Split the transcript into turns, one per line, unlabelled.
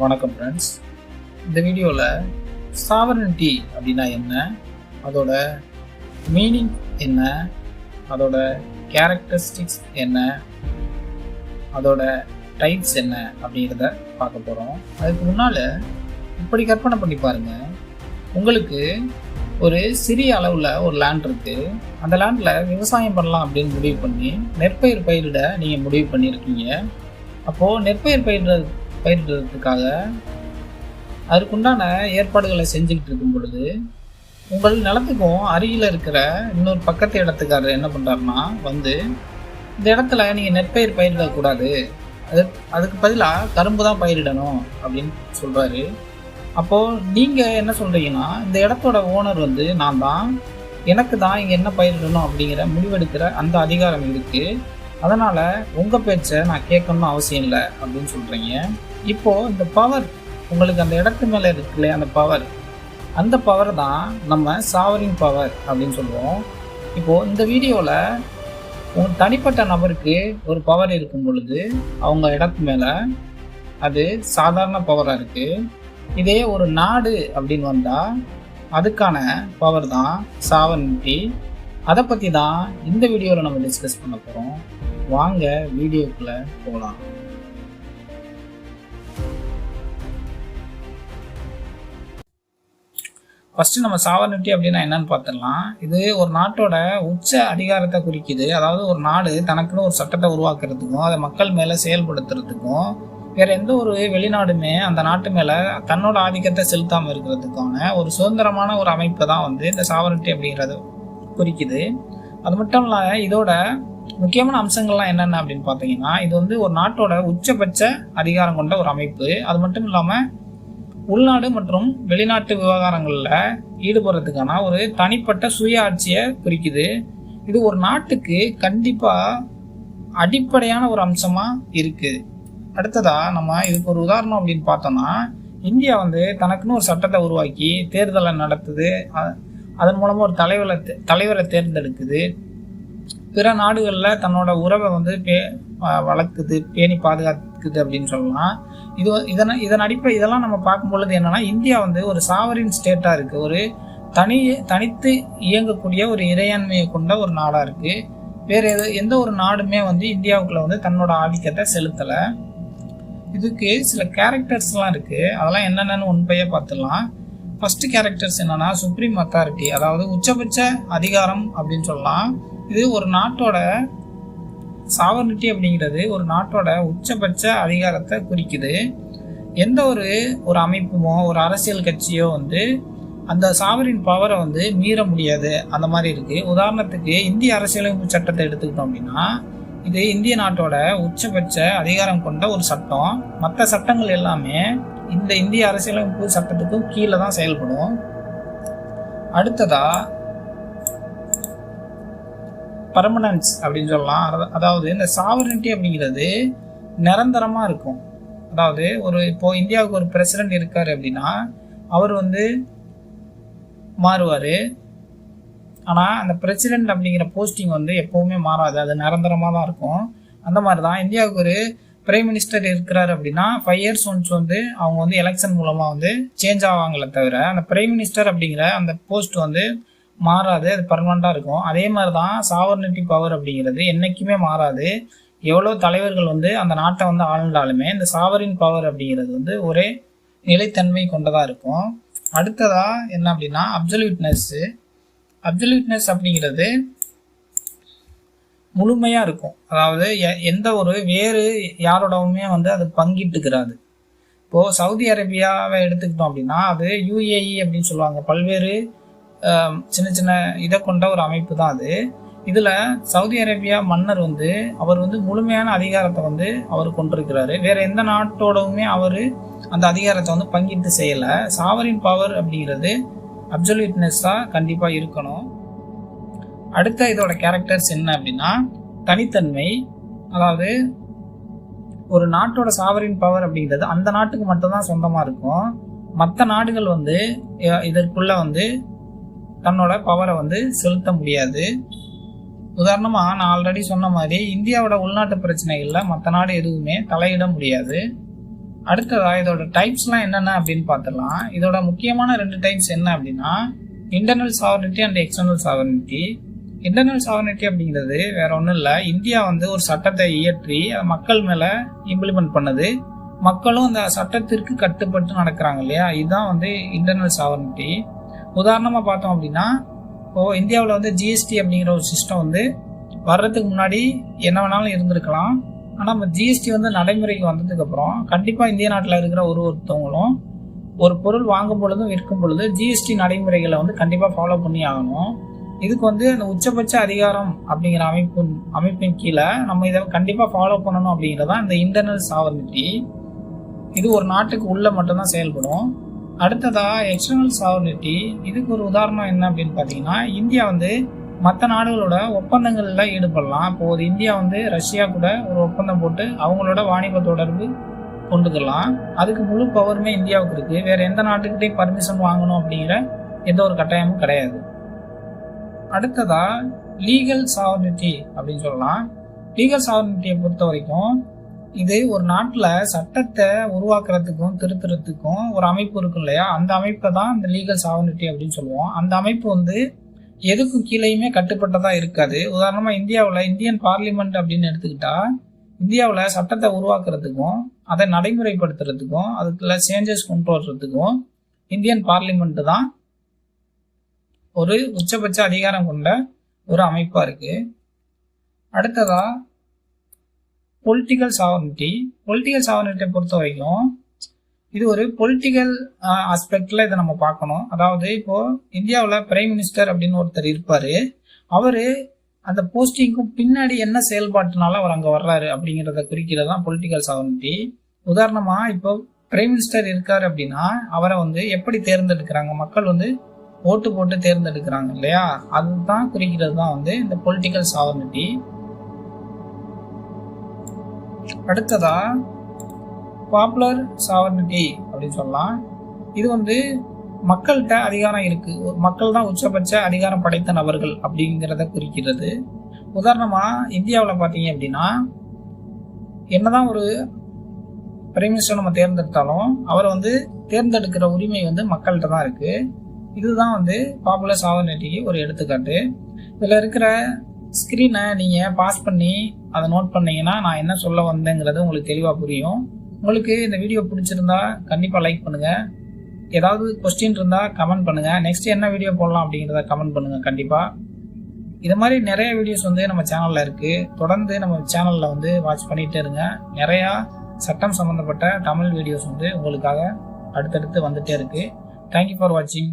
வணக்கம் ஃப்ரெண்ட்ஸ் இந்த வீடியோவில் சாவரன்டி அப்படின்னா என்ன? அதோட மீனிங் என்ன? அதோட கேரக்டரிஸ்டிக்ஸ் என்ன? அதோட டைப்ஸ் என்ன? அப்படிங்கிறத பார்க்க போகிறோம் அதுக்கு முன்னால் இப்படி கற்பனை பண்ணி பாருங்கள் உங்களுக்கு ஒரு சிறிய அளவில் ஒரு லேண்ட் இருக்குது அந்த லேண்டில் விவசாயம் பண்ணலாம் அப்படின்னு முடிவு பண்ணி நெற்பயிர் பயிரிட நீங்கள் முடிவு பண்ணியிருக்கீங்க. அப்போது நெற்பயிர் பயிரிட பயிரிடுறதுக்காக அதுக்குண்டான ஏற்பாடுகளை செஞ்சுக்கிட்டு இருக்கும் பொழுது உங்கள் நிலத்துக்கும் அருகில் இருக்கிற இன்னொரு பக்கத்து இடத்துக்காரர் என்ன பண்ணுறாருன்னா வந்து இந்த இடத்துல நீங்கள் நெற்பயிர் பயிரிடக்கூடாது அது அதுக்கு பதிலாக கரும்பு தான் பயிரிடணும் அப்படின்னு சொல்கிறாரு அப்போது நீங்கள் என்ன சொல்கிறீங்கன்னா இந்த இடத்தோட ஓனர் வந்து நான் தான் எனக்கு தான் இங்கே என்ன பயிரிடணும் அப்படிங்கிற முடிவெடுக்கிற அந்த அதிகாரம் இருக்குது அதனால் உங்கள் பேச்சை நான் கேட்கணும்னு அவசியம் இல்லை அப்படின்னு சொல்கிறீங்க இப்போது இந்த பவர் உங்களுக்கு அந்த இடத்து மேலே இருக்குல்ல அந்த பவர் அந்த பவர் தான் நம்ம சாவரின் பவர் அப்படின்னு சொல்லுவோம். இப்போது இந்த வீடியோவில் உங்கள் தனிப்பட்ட நபருக்கு ஒரு பவர் இருக்கும் பொழுது அவங்க இடத்து மேலே அது சாதாரண பவராக இருக்குது இதே ஒரு நாடு அப்படின்னு வந்தால் அதுக்கான பவர் தான் சாவரிட்டி அதை பற்றி தான் இந்த வீடியோவில் நம்ம டிஸ்கஸ் பண்ண போகிறோம் வாங்க வீடியோக்குள்ளே போகலாம் ஃபஸ்ட்டு நம்ம சாவர்னிட்டி அப்படின்னா என்னன்னு பார்த்துடலாம். இது ஒரு நாட்டோட உச்ச அதிகாரத்தை குறிக்குது. அதாவது ஒரு நாடு தனக்குன்னு ஒரு சட்டத்தை உருவாக்குறதுக்கும் அதை மக்கள் மேலே செயல்படுத்துறதுக்கும் வேற எந்த ஒரு வெளிநாடுமே அந்த நாட்டு மேலே தன்னோட ஆதிக்கத்தை செலுத்தாமல் இருக்கிறதுக்கான ஒரு சுதந்திரமான ஒரு அமைப்பை தான் வந்து இந்த சாவரட்டி அப்படிங்கிறது குறிக்குது. அது மட்டும் இல்லை இதோட முக்கியமான அம்சங்கள்லாம் என்னென்ன அப்படின்னு பார்த்தீங்கன்னா இது வந்து ஒரு நாட்டோட உச்சபட்ச அதிகாரம் கொண்ட ஒரு அமைப்பு. அது மட்டும் இல்லாமல் உள்நாடு மற்றும் வெளிநாட்டு விவகாரங்களில் ஈடுபடுறதுக்கான ஒரு தனிப்பட்ட சுய ஆட்சியை குறிக்குது. இது ஒரு நாட்டுக்கு கண்டிப்பாக அடிப்படையான ஒரு அம்சமாக இருக்குது அடுத்ததாக நம்ம இதுக்கு ஒரு உதாரணம் அப்படின்னு பார்த்தோம்னா இந்தியா வந்து தனக்குன்னு ஒரு சட்டத்தை உருவாக்கி தேர்தலை நடத்துது. அதன் மூலமாக ஒரு தலைவரை தலைவரை தேர்ந்தெடுக்குது. பிற நாடுகளில் தன்னோட உறவை வந்து பே வ- வளர்க்குது பேணி பாதுகாக்குது அப்படின்னு சொல்லலாம். இது வ- இதன் அடிப்படை இதெல்லாம் நம்ம பார்க்கும் பொழுது என்னென்னா இந்தியா வந்து ஒரு சாவரின் ஸ்டேட்டாக இருக்குது ஒரு தனி தனித்து இயங்கக்கூடிய ஒரு இறையாண்மையை கொண்ட ஒரு நாடாக இருக்குது வேறு எது எந்த ஒரு நாடுமே வந்து இந்தியாவுக்குள்ளே வந்து தன்னோட ஆதிக்கத்தை செலுத்தலை. இதுக்கு சில கேரக்டர்ஸ்லாம் இருக்குது அதெல்லாம் என்னென்னு உண்மையாக பார்த்துடலாம். ஃபஸ்ட்டு கேரக்டர்ஸ் என்னென்னா சுப்ரீம் அத்தாரிட்டி அதாவது உச்சபட்ச அதிகாரம் அப்படின்னு சொல்லலாம். இது ஒரு நாட்டோட சாவர்னிட்டி அப்படிங்கிறது ஒரு நாட்டோட உச்சபட்ச அதிகாரத்தை குறிக்குது. எந்த ஒரு ஒரு அமைப்புமோ ஒரு அரசியல் கட்சியோ வந்து அந்த சாவரின் பவரை வந்து மீற முடியாது. அந்த மாதிரி இருக்குது உதாரணத்துக்கு இந்திய அரசியலமைப்பு சட்டத்தை எடுத்துக்கிட்டோம் அப்படின்னா இது இந்திய நாட்டோட உச்சபட்ச அதிகாரம் கொண்ட ஒரு சட்டம். மற்ற சட்டங்கள் எல்லாமே இந்த இந்திய அரசியலமைப்பு சட்டத்துக்கும் கீழே தான் செயல்படும். அடுத்ததாக பர்மனன்ஸ் அப்படின்னு சொல்லலாம். அதாவது இந்த சாவரனிட்டி அப்படிங்கிறது நிரந்தரமாக இருக்கும். அதாவது ஒரு இப்போ இந்தியாவுக்கு ஒரு பிரசிடென்ட் இருக்கார் அப்படின்னா அவர் வந்து மாறுவார். ஆனால் அந்த பிரசிடென்ட் அப்படிங்கிற போஸ்டிங் வந்து எப்போவுமே மாறாது. அது நிரந்தரமாக தான் இருக்கும். அந்த மாதிரி தான் இந்தியாவுக்கு ஒரு பிரைம் மினிஸ்டர் இருக்கிறார் அப்படின்னா ஃபைவ் இயர்ஸ் ஒன்ஸ் வந்து அவங்க வந்து எலெக்ஷன் மூலமாக வந்து சேஞ்ச் ஆவாங்களே தவிர அந்த பிரைம் மினிஸ்டர் அப்படிங்கிற அந்த போஸ்ட் வந்து மாறாது அது பர்மனெண்ட்டாக இருக்கும். அதே மாதிரி தான் சாவர்னிட்டி பவர் அப்படிங்கிறது என்றைக்குமே மாறாது. எவ்வளோ தலைவர்கள் வந்து அந்த நாட்டை வந்து ஆளுண்டாலுமே இந்த சாவரின் பவர் அப்படிங்கிறது வந்து ஒரே நிலைத்தன்மை கொண்டதாக இருக்கும். அடுத்ததாக என்ன அப்படின்னா அப்சல்யூட்னஸ்ஸு அப்சல்யூட்னஸ் அப்படிங்கிறது முழுமையாக இருக்கும். அதாவது எ- எந்த ஒரு வேறு யாரோடவுமே வந்து அது பங்கிட்டுக்கிறாது. இப்போது சவுதி அரேபியாவை எடுத்துக்கிட்டோம் அப்படின்னா அது யுஏஇ அப்படின்னு சொல்லுவாங்க. பல்வேறு சின்ன சின்ன இதை கொண்ட ஒரு அமைப்பு தான் அது. இதில் சவுதி அரேபியா மன்னர் வந்து அவர் வந்து முழுமையான அதிகாரத்தை வந்து அவர் கொண்டிருக்கிறாரு. வேற எந்த நாட்டோடவுமே அவர் அந்த அதிகாரத்தை வந்து பங்கிட்டு செய்யலை. சாவரின் பவர் அப்படிங்கிறது அப்சல்யூட்னஸ்ஸாக கண்டிப்பாக இருக்கணும். அடுத்த இதோட கேரக்டர்ஸ் என்ன அப்படின்னா தனித்தன்மை அதாவது ஒரு நாட்டோட சாவரின் பவர் அப்படிங்கிறது அந்த நாட்டுக்கு மட்டும்தான் சொந்தமாக இருக்கும். மற்ற நாடுகள் வந்து இதற்குள்ளே இதற்குள்ள வந்து தன்னோட பவரை வந்து செலுத்த முடியாது. உதாரணமாக நான் ஆல்ரெடி சொன்ன மாதிரி இந்தியாவோட உள்நாட்டு பிரச்சனைகளில் மற்ற நாடு எதுவுமே தலையிட முடியாது. அடுத்ததாக இதோட டைப்ஸ்லாம் என்னென்ன அப்படின்னு பார்த்துடலாம். இதோட முக்கியமான ரெண்டு டைப்ஸ் என்ன அப்படின்னா internal sovereignty and external sovereignty internal sovereignty அப்படிங்கிறது வேற ஒன்றும் இல்லை. இந்தியா வந்து ஒரு சட்டத்தை இயற்றி அதை மக்கள் மேலே இம்ப்ளிமெண்ட் பண்ணுது. மக்களும் அந்த சட்டத்திற்கு கட்டுப்பட்டு நடக்கிறாங்க இல்லையா? இதுதான் வந்து இன்டர்னல் சாவர்னிட்டி உதாரணமாக பார்த்தோம் அப்படின்னா இப்போது இந்தியாவில் வந்து ஜிஎஸ்டி அப்படிங்கிற ஒரு சிஸ்டம் வந்து வர்றதுக்கு முன்னாடி என்ன வேணாலும் இருந்திருக்கலாம். ஆனால் நம்ம ஜிஎஸ்டி வந்து நடைமுறைக்கு வந்ததுக்கப்புறம் கண்டிப்பாக இந்திய நாட்டில் இருக்கிற ஒரு ஒருத்தவங்களும் ஒரு பொருள் வாங்கும் பொழுதும் விற்கும் பொழுது ஜிஎஸ்டி நடைமுறைகளை வந்து கண்டிப்பாக ஃபாலோ பண்ணி ஆகணும். இதுக்கு வந்து அந்த உச்சபட்ச அதிகாரம் அப்படிங்கிற அமைப்பு அமைப்பின் கீழே நம்ம இதை கண்டிப்பாக ஃபாலோ பண்ணணும் அப்படிங்கிறதான் இந்த இன்டர்னல் சாவர்னிட்டி இது ஒரு நாட்டுக்கு உள்ளே மட்டும்தான் செயல்படும். அடுத்ததா எக்ஸ்டர்னல் சாவர்னிட்டி இதுக்கு ஒரு உதாரணம் என்ன அப்படின்னு பார்த்தீங்கன்னா இந்தியா வந்து மற்ற நாடுகளோட ஒப்பந்தங்களில் ஈடுபடலாம். இப்போ ஒரு இந்தியா வந்து ரஷ்யா கூட ஒரு ஒப்பந்தம் போட்டு அவங்களோட வாணிப தொடர்பு கொண்டுக்கலாம் அதுக்கு முழு பவருமே இந்தியாவுக்கு இருக்குது வேற எந்த நாட்டுக்கிட்டையும் பர்மிஷன் வாங்கணும் அப்படிங்கிற எந்த ஒரு கட்டாயமும் கிடையாது. அடுத்ததா லீகல் சாவர்னிட்டி அப்படின்னு சொல்லலாம். லீகல் சாவர்னிட்டியை பொறுத்த வரைக்கும் இது ஒரு நாட்டில் சட்டத்தை உருவாக்குறதுக்கும் திருத்துறதுக்கும் ஒரு அமைப்பு இருக்கும் இல்லையா? அந்த அமைப்பை தான் இந்த லீகல் சாவனிட்டி அப்படின்னு சொல்லுவோம். அந்த அமைப்பு வந்து எதுக்கும் கீழேயுமே கட்டுப்பட்டதாக இருக்காது. உதாரணமாக இந்தியாவில் இந்தியன் பார்லிமெண்ட் அப்படின்னு எடுத்துக்கிட்டா இந்தியாவில் சட்டத்தை உருவாக்குறதுக்கும் அதை நடைமுறைப்படுத்துறதுக்கும் அதுக்குள்ள சேஞ்சஸ் கொண்டு வர்றதுக்கும் இந்தியன் பார்லிமெண்ட் தான் ஒரு உச்சபட்ச அதிகாரம் கொண்ட ஒரு அமைப்பாக இருக்குது அடுத்ததாக பொலிட்டிக்கல் சாவர்னிட்டி பொலிட்டிக்கல் சாவர்னிட்டியை பொறுத்த வரைக்கும் இது ஒரு பொலிட்டிக்கல் ஆஸ்பெக்டில் இதை நம்ம பார்க்கணும். அதாவது இப்போது இந்தியாவில் பிரைம் மினிஸ்டர் அப்படின்னு ஒருத்தர் இருப்பார். அவர் அந்த போஸ்டிங்க்கும் பின்னாடி என்ன செயல்பாட்டினால அவர் அங்கே வர்றாரு அப்படிங்கிறத குறிக்கிறது தான் பொலிட்டிக்கல் சாவர்னிட்டி உதாரணமாக இப்போ பிரைம் மினிஸ்டர் இருக்கார் அப்படின்னா அவரை வந்து எப்படி தேர்ந்தெடுக்கிறாங்க? மக்கள் வந்து ஓட்டு போட்டு தேர்ந்தெடுக்கிறாங்க இல்லையா? அதுதான் குறிக்கிறது தான் வந்து இந்த பொலிட்டிக்கல் சாவர்னிட்டி அடுத்ததா பாப்புலர் சாவர்னிட்டி அப்படின்னு சொல்லலாம். இது வந்து மக்கள்கிட்ட அதிகாரம் இருக்கு. மக்கள் தான் உச்சபட்ச அதிகாரம் படைத்த நபர்கள் அப்படிங்கிறத குறிக்கிறது. உதாரணமா இந்தியாவில் பார்த்தீங்க அப்படின்னா என்னதான் ஒரு பிரைம் மினிஸ்டர் நம்ம தேர்ந்தெடுத்தாலும் அவரை வந்து தேர்ந்தெடுக்கிற உரிமை வந்து மக்கள்கிட்ட தான் இருக்கு. இதுதான் வந்து பாப்புலர் சாவர்னிட்டிக்கு ஒரு எடுத்துக்காட்டு. இதில் இருக்கிற ஸ்க்ரீனை நீங்கள் பாஸ் பண்ணி அதை நோட் பண்ணீங்கன்னா நான் என்ன சொல்ல வந்தேங்கிறது உங்களுக்கு தெளிவாக புரியும். உங்களுக்கு இந்த வீடியோ பிடிச்சிருந்தா கண்டிப்பாக லைக் பண்ணுங்கள் ஏதாவது கொஸ்டின் இருந்தால் கமெண்ட் பண்ணுங்கள் நெக்ஸ்ட் என்ன வீடியோ போடலாம் அப்படிங்கிறத கமெண்ட் பண்ணுங்கள் கண்டிப்பாக இது மாதிரி நிறைய வீடியோஸ் வந்து நம்ம சேனலில் இருக்குது தொடர்ந்து நம்ம சேனலில் வந்து வாட்ச் பண்ணிகிட்டே இருங்க. நிறையா சட்டம் சம்மந்தப்பட்ட தமிழ் வீடியோஸ் வந்து உங்களுக்காக அடுத்தடுத்து வந்துகிட்டே இருக்குது தேங்க்யூ ஃபார் வாட்சிங்